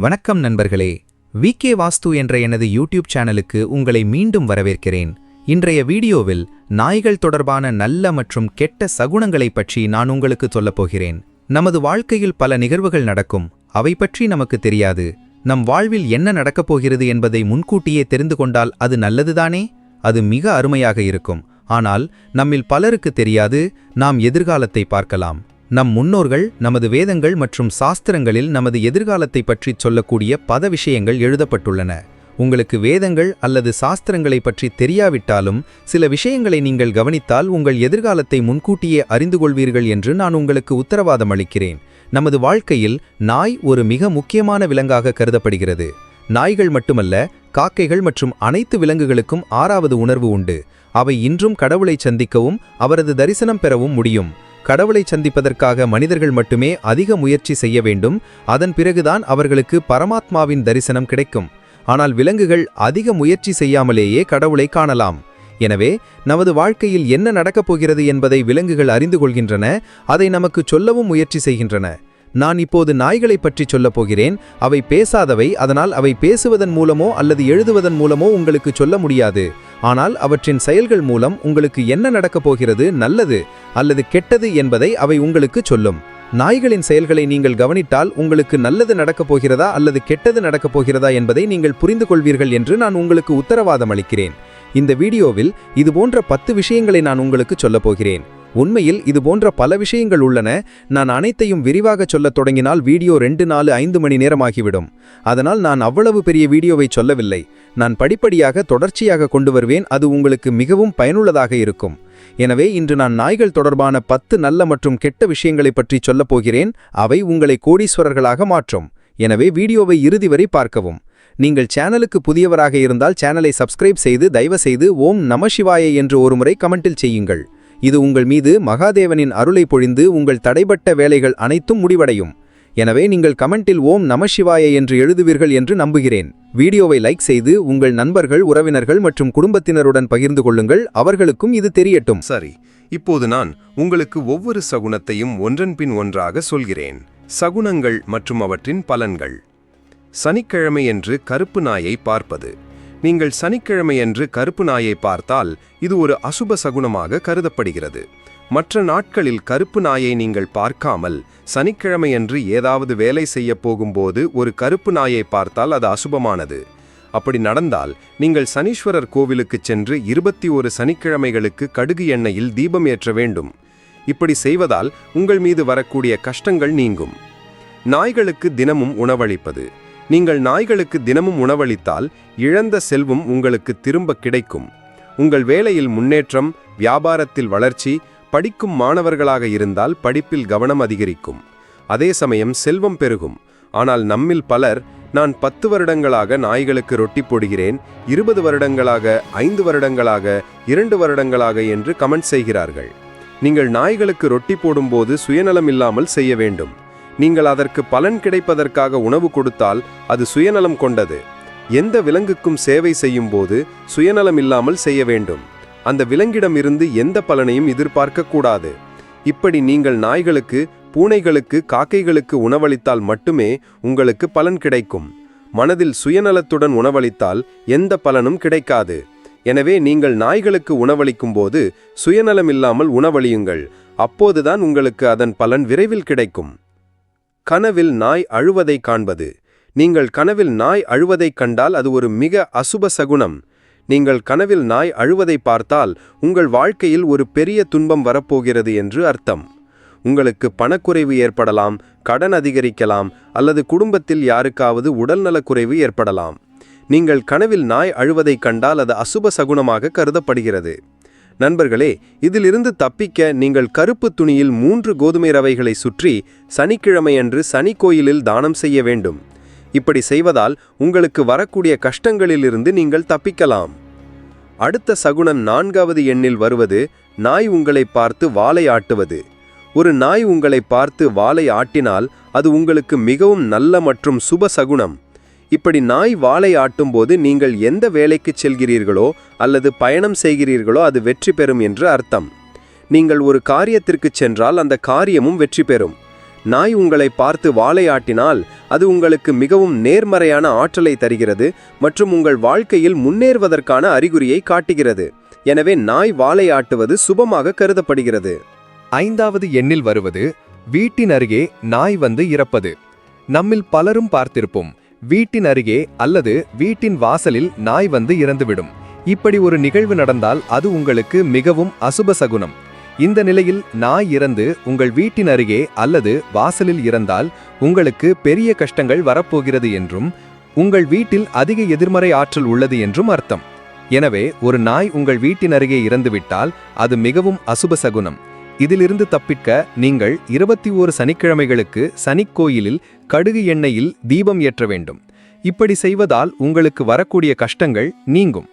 வணக்கம் நண்பர்களே. விகே வாஸ்து என்ற எனது யூடியூப் சேனலுக்கு உங்களை மீண்டும் வரவேற்கிறேன். இன்றைய வீடியோவில் நாய்கள் தொடர்பான நல்ல மற்றும் கெட்ட சகுனங்களைப் பற்றி நான் உங்களுக்கு சொல்லப் போகிறேன். நமது வாழ்க்கையில் பல நிகழ்வுகள் நடக்கும். அவை பற்றி நமக்கு தெரியாது. நம் வாழ்வில் என்ன நடக்கப் போகிறது என்பதை முன்கூட்டியே தெரிந்து கொண்டால் அது நல்லதுதானே? அது மிக அருமையாக இருக்கும். ஆனால் நம்மில் பலருக்கு தெரியாது. நாம் எதிர்காலத்தை பார்க்கலாம். நம் முன்னோர்கள் நமது வேதங்கள் மற்றும் சாஸ்திரங்களில் நமது எதிர்காலத்தை பற்றி சொல்லக்கூடிய பத விஷயங்கள் எழுதப்பட்டுள்ளன. உங்களுக்கு வேதங்கள் அல்லது சாஸ்திரங்களை பற்றி தெரியாவிட்டாலும் சில விஷயங்களை நீங்கள் கவனித்தால் உங்கள் எதிர்காலத்தை முன்கூட்டியே அறிந்து கொள்வீர்கள் என்று நான் உங்களுக்கு உத்தரவாதம் அளிக்கிறேன். நமது வாழ்க்கையில் நாய் ஒரு மிக முக்கியமான விலங்காக கருதப்படுகிறது. நாய்கள் மட்டுமல்ல காக்கைகள் மற்றும் அனைத்து விலங்குகளுக்கும் ஆறாவது உணர்வு உண்டு. அவை இன்றும் கடவுளை சந்திக்கவும் அவரது தரிசனம் பெறவும் முடியும். கடவுளை சந்திப்பதற்காக மனிதர்கள் மட்டுமே அதிக முயற்சி செய்ய வேண்டும். அதன் பிறகுதான் அவர்களுக்கு பரமாத்மாவின் தரிசனம் கிடைக்கும். ஆனால் விலங்குகள் அதிக முயற்சி செய்யாமலேயே கடவுளை காணலாம். எனவே நமது வாழ்க்கையில் என்ன நடக்கப் போகிறது என்பதை விலங்குகள் அறிந்து கொள்கின்றன. அதை நமக்கு சொல்லவும் முயற்சி செய்கின்றன. நான் இப்போது நாய்களை பற்றி சொல்லப் போகிறேன் அவை பேசாதவை அதனால் அவை பேசுவதன் மூலமோ அல்லது எழுதுவதன் மூலமோ உங்களுக்கு சொல்ல முடியாது. ஆனால் அவற்றின் செயல்கள் மூலம் உங்களுக்கு என்ன நடக்கப் போகிறது நல்லது அல்லது கெட்டது என்பதை அவை உங்களுக்கு சொல்லும். நாய்களின் செயல்களை நீங்கள் கவனித்தால் உங்களுக்கு நல்லது நடக்கப் போகிறதா அல்லது கெட்டது நடக்கப் போகிறதா என்பதை நீங்கள் புரிந்து கொள்வீர்கள் என்று நான் உங்களுக்கு உத்தரவாதம் அளிக்கிறேன். இந்த வீடியோவில் இதுபோன்ற பத்து விஷயங்களை நான் உங்களுக்கு சொல்லப் போகிறேன். உண்மையில் இது போன்ற பல விஷயங்கள் உள்ளன. நான் அனைத்தையும் விரிவாகச் சொல்லத் தொடங்கினால் வீடியோ ரெண்டு நாலு ஐந்து மணி நேரமாகிவிடும். அதனால் நான் அவ்வளவு பெரிய வீடியோவை சொல்லவில்லை. நான் படிப்படியாக தொடர்ச்சியாக கொண்டு வருவேன். அது உங்களுக்கு மிகவும் பயனுள்ளதாக இருக்கும். எனவே இன்று நான் நாய்கள் தொடர்பான பத்து நல்ல மற்றும் கெட்ட விஷயங்களை பற்றி சொல்லப் போகிறேன். அவை உங்களை கோடீஸ்வரர்களாக மாற்றும். எனவே வீடியோவை இறுதி வரை பார்க்கவும். நீங்கள் சேனலுக்கு புதியவராக இருந்தால் சேனலை சப்ஸ்கிரைப் செய்து தயவுசெய்து ஓம் நமசிவாய என்று ஒருமுறை கமெண்டில் செய்யுங்கள். இது உங்கள் மீது மகாதேவனின் அருளை பொழிந்து உங்கள் தடைபட்ட வேலைகள் அனைத்தும் முடிவடையும். எனவே நீங்கள் கமெண்டில் ஓம் நமசிவாய என்று எழுதுவீர்கள் என்று நம்புகிறேன். வீடியோவை லைக் செய்து உங்கள் நண்பர்கள் உறவினர்கள் மற்றும் குடும்பத்தினருடன் பகிர்ந்து கொள்ளுங்கள். அவர்களுக்கும் இது தெரியட்டும். சரி இப்போது நான் உங்களுக்கு ஒவ்வொரு சகுனத்தையும் ஒன்றன் பின் ஒன்றாக சொல்கிறேன். சகுனங்கள் மற்றும் அவற்றின் பலன்கள். சனிக்கிழமையன்று கருப்பு நாயை பார்ப்பது. நீங்கள் சனிக்கிழமையன்று கருப்பு நாயை பார்த்தால் இது ஒரு அசுப சகுனமாக கருதப்படுகிறது. மற்ற நாட்களில் கருப்பு நாயை நீங்கள் பார்க்காமல் சனிக்கிழமையன்று ஏதாவது வேலை செய்ய போகும்போது ஒரு கருப்பு நாயை பார்த்தால் அது அசுபமானது. அப்படி நடந்தால் நீங்கள் சனீஸ்வரர் கோவிலுக்கு சென்று இருபத்தி ஒரு சனிக்கிழமைகளுக்கு கடுகு எண்ணெயில் தீபம் ஏற்ற வேண்டும். இப்படி செய்வதால் உங்கள் மீது வரக்கூடிய கஷ்டங்கள் நீங்கும். நாய்களுக்கு தினமும் உணவளிப்பது. நீங்கள் நாய்களுக்கு தினமும் உணவளித்தால் இழந்த செல்வம் உங்களுக்கு திரும்ப கிடைக்கும். உங்கள் வேலையில் முன்னேற்றம் வியாபாரத்தில் வளர்ச்சி படிக்கும் மாணவர்களாக இருந்தால் படிப்பில் கவனம் அதிகரிக்கும். அதே சமயம் செல்வம் பெருகும். ஆனால் நம்மில் பலர் நான் பத்து வருடங்களாக நாய்களுக்கு ரொட்டி போடுகிறேன் இருபது வருடங்களாக ஐந்து வருடங்களாக இரண்டு வருடங்களாக என்று கமெண்ட் செய்கிறார்கள். நீங்கள் நாய்களுக்கு ரொட்டி போடும்போது சுயநலம் இல்லாமல் செய்ய வேண்டும். நீங்கள் அதற்கு பலன் கிடைப்பதற்காக உணவு கொடுத்தால் அது சுயநலம் கொண்டது. எந்த விலங்குக்கும் சேவை செய்யும் போது சுயநலம் இல்லாமல் செய்ய வேண்டும். அந்த விலங்கிடம் இருந்து எந்த பலனையும் எதிர்பார்க்க கூடாது. இப்படி நீங்கள் நாய்களுக்கு பூனைகளுக்கு காக்கைகளுக்கு உணவளித்தால் மட்டுமே உங்களுக்கு பலன் கிடைக்கும். மனதில் சுயநலத்துடன் உணவளித்தால் எந்த பலனும் கிடைக்காது. எனவே நீங்கள் நாய்களுக்கு உணவளிக்கும் போது சுயநலம் இல்லாமல் உணவளியுங்கள். அப்போதுதான் உங்களுக்கு அதன் பலன் விரைவில் கிடைக்கும். கனவில் நாய் அழுவதை காண்பது. நீங்கள் கனவில் நாய் அழுவதைக் கண்டால் அது ஒரு மிக அசுப சகுனம். நீங்கள் கனவில் நாய் அழுவதை பார்த்தால் உங்கள் வாழ்க்கையில் ஒரு பெரிய துன்பம் வரப்போகிறது என்று அர்த்தம். உங்களுக்கு பணக்குறைவு ஏற்படலாம் கடன் அதிகரிக்கலாம் அல்லது குடும்பத்தில் யாருக்காவது உடல்நலக்குறைவு ஏற்படலாம். நீங்கள் கனவில் நாய் அழுவதைக் கண்டால் அது அசுப சகுனமாக கருதப்படுகிறது. நண்பர்களே இதிலிருந்து தப்பிக்க நீங்கள் கருப்பு துணியில் மூன்று கோதுமை ரவைகளை சுற்றி சனிக்கிழமையன்று சனி கோயிலில் தானம் செய்ய வேண்டும். இப்படி செய்வதால் உங்களுக்கு வரக்கூடிய கஷ்டங்களிலிருந்து நீங்கள் தப்பிக்கலாம். அடுத்த சகுனம் நான்காவது எண்ணில் வருவது நாய் உங்களை பார்த்து வாளை ஆட்டுவது. ஒரு நாய் உங்களை பார்த்து வாளை ஆட்டினால் அது உங்களுக்கு மிகவும் நல்ல மற்றும் சுப சகுனம். இப்படி நாய் வாளை ஆட்டும்போது நீங்கள் எந்த வேலைக்கு செல்கிறீர்களோ அல்லது பயணம் செய்கிறீர்களோ அது வெற்றி பெறும் என்று அர்த்தம். நீங்கள் ஒரு காரியத்திற்கு சென்றால் அந்த காரியமும் வெற்றி பெறும். நாய் உங்களை பார்த்து வாழையாட்டினால் அது உங்களுக்கு மிகவும் நேர்மறையான ஆற்றலை தருகிறது மற்றும் உங்கள் வாழ்க்கையில் முன்னேறுவதற்கான அறிகுறியை காட்டுகிறது. எனவே நாய் வாழையாட்டுவது சுபமாக கருதப்படுகிறது. ஐந்தாவது எண்ணில் வருவது வீட்டின் அருகே நாய் வந்து இறப்பது. நம்மில் பலரும் பார்த்திருப்போம் வீட்டின் அருகே அல்லது வீட்டின் வாசலில் நாய் வந்து இறந்துவிடும். இப்படி ஒரு நிகழ்வு நடந்தால் அது உங்களுக்கு மிகவும் அசுப சகுனம். இந்த நிலையில் நாய் இறந்து உங்கள் வீட்டின் அருகே அல்லது வாசலில் இறந்தால் உங்களுக்கு பெரிய கஷ்டங்கள் வரப்போகிறது என்றும் உங்கள் வீட்டில் அதிக எதிர்மறை ஆற்றல் உள்ளது என்றும் அர்த்தம். எனவே ஒரு நாய் உங்கள் வீட்டின் அருகே இறந்துவிட்டால் அது மிகவும் அசுப சகுனம். இதிலிருந்து தப்பிக்க நீங்கள் இருபத்தி ஓரு சனிக்கிழமைகளுக்கு சனிக்கோயிலில் கடுகு எண்ணெயில் தீபம் ஏற்ற வேண்டும். இப்படி செய்வதால் உங்களுக்கு வரக்கூடிய கஷ்டங்கள் நீங்கும்.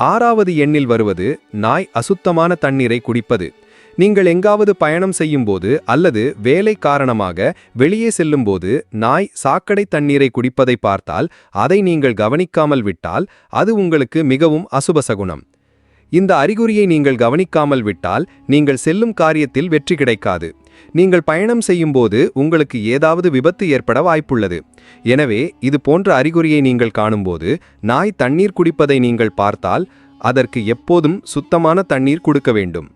ஆறாவது எண்ணில் வருவது நாய் அசுத்தமான தண்ணீரை குடிப்பது. நீங்கள் எங்காவது பயணம் செய்யும்போது அல்லது வேலை காரணமாக வெளியே செல்லும்போது நாய் சாக்கடை தண்ணீரை குடிப்பதை பார்த்தால் அதை நீங்கள் கவனிக்காமல் விட்டால் அது உங்களுக்கு மிகவும் அசுபசகுணம். இந்த அறிகுறியை நீங்கள் கவனிக்காமல் விட்டால் நீங்கள் செல்லும் காரியத்தில் வெற்றி கிடைக்காது. நீங்கள் பயணம் செய்யும்போது உங்களுக்கு ஏதாவது விபத்து ஏற்பட வாய்ப்புள்ளது. எனவே இது போன்ற அறிகுறியை நீங்கள் காணும்போது நாய் தண்ணீர் குடிப்பதை நீங்கள் பார்த்தால் அதற்கு எப்போதும் சுத்தமான தண்ணீர் கொடுக்க வேண்டும்.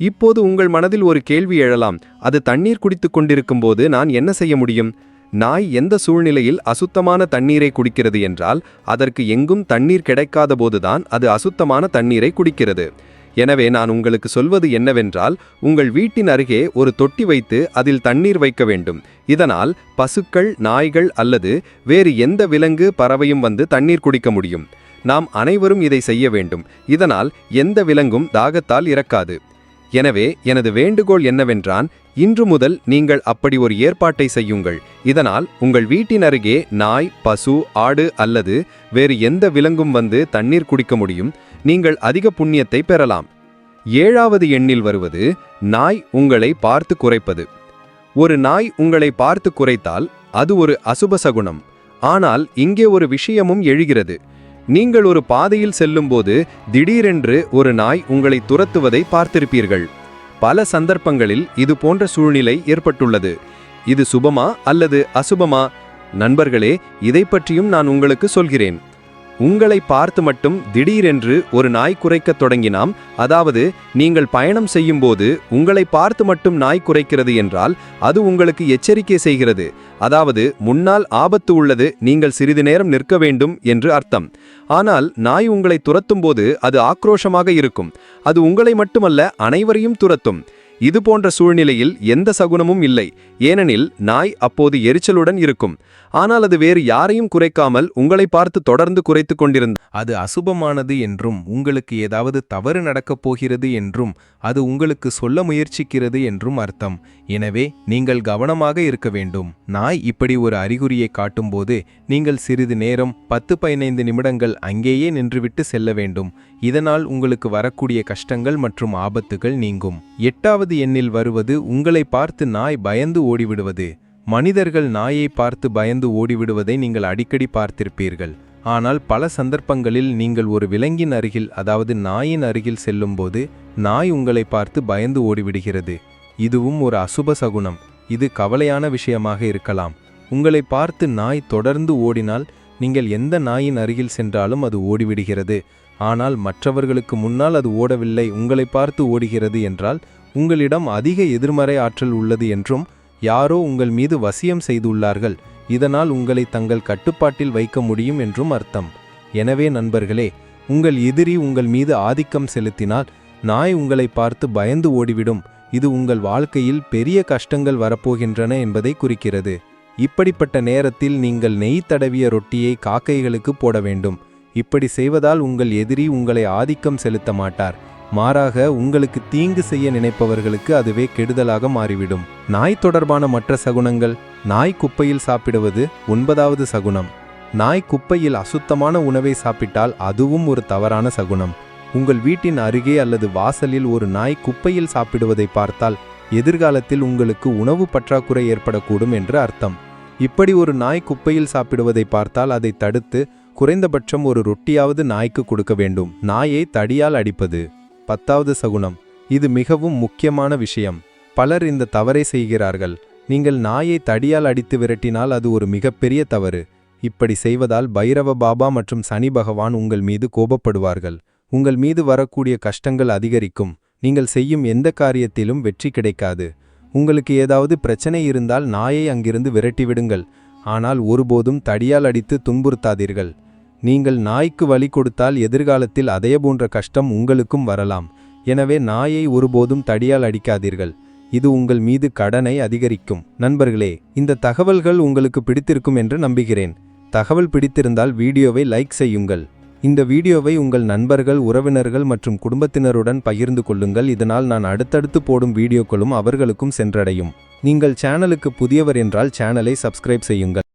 இப்போது உங்கள் மனதில் ஒரு கேள்வி எழலாம். அது தண்ணீர் குடித்துக் கொண்டிருக்கும்போது நான் என்ன செய்ய முடியும்? நாய் எந்த சூழ்நிலையில் அசுத்தமான தண்ணீரை குடிக்கிறது என்றால் அதற்கு எங்கும் தண்ணீர் கிடைக்காத போதுதான் அது அசுத்தமான தண்ணீரை குடிக்கிறது. எனவே நான் உங்களுக்கு சொல்வது என்னவென்றால் உங்கள் வீட்டின் அருகே ஒரு தொட்டி வைத்து அதில் தண்ணீர் வைக்க வேண்டும். இதனால் பசுக்கள் நாய்கள் அல்லது வேறு எந்த விலங்கு பறவையும் வந்து தண்ணீர் குடிக்க முடியும். நாம் அனைவரும் இதை செய்ய வேண்டும். இதனால் எந்த விலங்கும் தாகத்தால் இறக்காது. எனவே எனது வேண்டுகோள் என்னவென்றான் இன்று முதல் நீங்கள் அப்படி ஒரு ஏற்பாட்டை செய்யுங்கள். இதனால் உங்கள் வீட்டின் அருகே நாய் பசு ஆடு அல்லது வேறு எந்த விலங்கும் வந்து தண்ணீர் குடிக்க முடியும். நீங்கள் அதிக புண்ணியத்தை பெறலாம். ஏழாவது எண்ணில் வருவது நாய் உங்களை பார்த்து குறைப்பது. ஒரு நாய் உங்களை பார்த்து குறைத்தால் அது ஒரு அசுப சகுனம். ஆனால் இங்கே ஒரு விஷயமும் எழுகிறது. நீங்கள் ஒரு பாதையில் செல்லும்போது திடீரென்று ஒரு நாய் உங்களை துரத்துவதை பார்த்திருப்பீர்கள். பல சந்தர்ப்பங்களில் இது போன்ற சூழ்நிலை ஏற்பட்டுள்ளது. இது சுபமா அல்லது அசுபமா? நண்பர்களே இதை பற்றியும் நான் உங்களுக்கு சொல்கிறேன். உங்களை பார்த்து மட்டும் திடீரென்று ஒரு நாய் குறைக்கத் தொடங்கினாம். அதாவது நீங்கள் பயணம் செய்யும்போது உங்களை பார்த்து மட்டும் நாய் குறைக்கிறது என்றால் அது உங்களுக்கு எச்சரிக்கை செய்கிறது. அதாவது முன்னால் ஆபத்து உள்ளது நீங்கள் சிறிது நேரம் நிற்க வேண்டும் என்று அர்த்தம். ஆனால் நாய் உங்களை துரத்தும் போது அது ஆக்ரோஷமாக இருக்கும். அது உங்களை மட்டுமல்ல அனைவரையும் துரத்தும். இது போன்ற சூழ்நிலையில் எந்த சகுனமும் இல்லை. ஏனெனில் நாய் அப்போது எரிச்சலுடன் இருக்கும். ஆனால் அது வேறு யாரையும் குறைக்காமல் உங்களை பார்த்து தொடர்ந்து குறைத்துக் கொண்டிருந்த. அது அசுபமானது என்றும் உங்களுக்கு ஏதாவது தவறு நடக்கப் போகிறது என்றும் அது உங்களுக்கு சொல்ல முயற்சிக்கிறது என்றும் அர்த்தம். எனவே நீங்கள் கவனமாக இருக்க வேண்டும். நாய் இப்படி ஒரு அறிகுறியை காட்டும்போது நீங்கள் சிறிது நேரம் பத்து பதினைந்து நிமிடங்கள் அங்கேயே நின்றுவிட்டு செல்ல வேண்டும். இதனால் உங்களுக்கு வரக்கூடிய கஷ்டங்கள் மற்றும் ஆபத்துகள் நீங்கும். எட்டாவது எண்ணில் வருவது உங்களை பார்த்து நாய் பயந்து ஓடிவிடுவது. மனிதர்கள் நாயை பார்த்து பயந்து ஓடிவிடுவதை நீங்கள் அடிக்கடி பார்த்திருப்பீர்கள். ஆனால் பல சந்தர்ப்பங்களில் நீங்கள் ஒரு விலங்கின் அருகில் அதாவது நாயின் அருகில் செல்லும்போது நாய் உங்களை பார்த்து பயந்து ஓடிவிடுகிறது. இதுவும் ஒரு அசுப சகுனம். இது கவலையான விஷயமாக இருக்கலாம். உங்களை பார்த்து நாய் தொடர்ந்து ஓடினால் நீங்கள் எந்த நாயின் அருகில் சென்றாலும் அது ஓடிவிடுகிறது. ஆனால் மற்றவர்களுக்கு முன்னால் அது ஓடவில்லை உங்களை பார்த்து ஓடுகிறது என்றால் உங்களிடம் அதிக எதிர்மறை ஆற்றல் உள்ளது என்றும் யாரோ உங்கள் மீது வசியம் செய்துள்ளார்கள். இதனால் உங்களை தங்கள் கட்டுப்பாட்டில் வைக்க முடியும் என்றும் அர்த்தம். எனவே நண்பர்களே உங்கள் எதிரி உங்கள் மீது ஆதிக்கம் செலுத்தினால் நாய் உங்களை பார்த்து பயந்து ஓடிவிடும். இது உங்கள் வாழ்க்கையில் பெரிய கஷ்டங்கள் வரப்போகின்றன என்பதை குறிக்கிறது. இப்படிப்பட்ட நேரத்தில் நீங்கள் நெய் தடவிய ரொட்டியை காக்கைகளுக்கு போட வேண்டும். இப்படி செய்வதால் உங்கள் எதிரி உங்களை ஆதிக்கம் செலுத்த மாட்டார். மாறாக உங்களுக்கு தீங்கு செய்ய நினைப்பவர்களுக்கு அதுவே கெடுதலாக மாறிவிடும். நாய் தொடர்பான மற்ற சகுனங்கள் நாய் குப்பையில் சாப்பிடுவது ஒன்பதாவது சகுனம். நாய் குப்பையில் அசுத்தமான உணவை சாப்பிட்டால் அதுவும் ஒரு தவறான சகுனம். உங்கள் வீட்டின் அருகே அல்லது வாசலில் ஒரு நாய் குப்பையில் சாப்பிடுவதை பார்த்தால் எதிர்காலத்தில் உங்களுக்கு உணவு பற்றாக்குறை ஏற்படக்கூடும் என்று அர்த்தம். இப்படி ஒரு நாய் குப்பையில் சாப்பிடுவதை பார்த்தால் அதை தடுத்து குறைந்தபட்சம் ஒரு ரொட்டியாவது நாய்க்கு கொடுக்க வேண்டும். நாயை தடியால் அடிப்பது. பத்தாவது சகுனம். இது மிகவும் முக்கியமான விஷயம். பலர் இந்த தவறை செய்கிறார்கள். நீங்கள் நாயை தடியால் அடித்து விரட்டினால் அது ஒரு மிகப்பெரிய தவறு. இப்படி செய்வதால் பைரவ பாபா மற்றும் சனி பகவான் உங்கள் மீது கோபப்படுவார்கள். உங்கள் மீது வரக்கூடிய கஷ்டங்கள் அதிகரிக்கும். நீங்கள் செய்யும் எந்த காரியத்திலும் வெற்றி கிடைக்காது. உங்களுக்கு ஏதாவது பிரச்சனை இருந்தால் நாயை அங்கிருந்து விரட்டிவிடுங்கள் ஆனால் ஒருபோதும் தடியால் அடித்து துன்புறுத்தாதீர்கள். நீங்கள் நாய்க்கு வழி கொடுத்தால் எதிர்காலத்தில் அதே போன்ற கஷ்டம் உங்களுக்கும் வரலாம். எனவே நாயை ஒருபோதும் தடியால் அடிக்காதீர்கள். இது உங்கள் மீது கடனை அதிகரிக்கும். நண்பர்களே இந்த தகவல்கள் உங்களுக்கு பிடித்திருக்கும் என்று நம்புகிறேன். தகவல் பிடித்திருந்தால் வீடியோவை லைக் செய்யுங்கள். இந்த வீடியோவை உங்கள் நண்பர்கள் உறவினர்கள் மற்றும் குடும்பத்தினருடன் பகிர்ந்து கொள்ளுங்கள். இதனால் நான் அடுத்தடுத்து போடும் வீடியோக்களும் அவர்களுக்கும் சென்றடையும். நீங்கள் சேனலுக்கு புதியவர் என்றால் சேனலை சப்ஸ்கிரைப் செய்யுங்கள்.